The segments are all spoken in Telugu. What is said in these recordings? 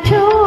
to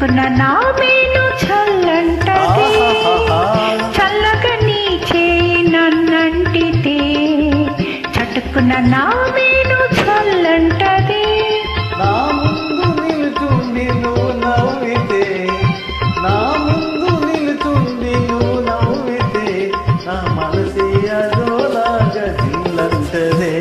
చట్టుకున్న నా మేను చల్లంటది. చల్లగా నీ చేయి నన్నంటితే చట్టుకున్న నా మేను చల్లంటది. నా ముందు నిలుచుండి నువ్వు నవ్వితే నా ముందు నిలుచుండి నువ్వు నవ్వితే నా మనసి అదోలాగా జిల్లంటదే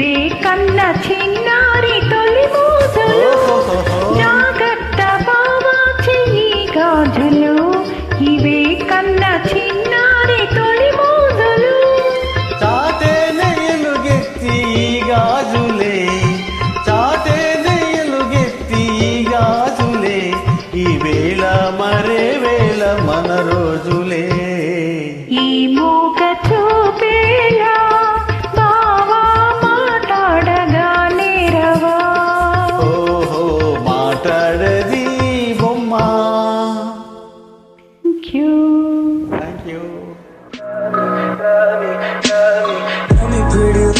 ఇవే కన్న చిన్నారి తొలి మోజులు ఓహోహోహో. జాగ్రత్త బాబా చెయ్యి గాజులు. ఇవే కన్న చిన్నారి తొలి మోజులు చాటేనే ఎలుగెత్తి ఈ గాజులే. చాటేనే ఎలుగెత్తి ఈ గాజులే. ఈ వేళ మరే వేళ మన రోజులే. ఈ మూగ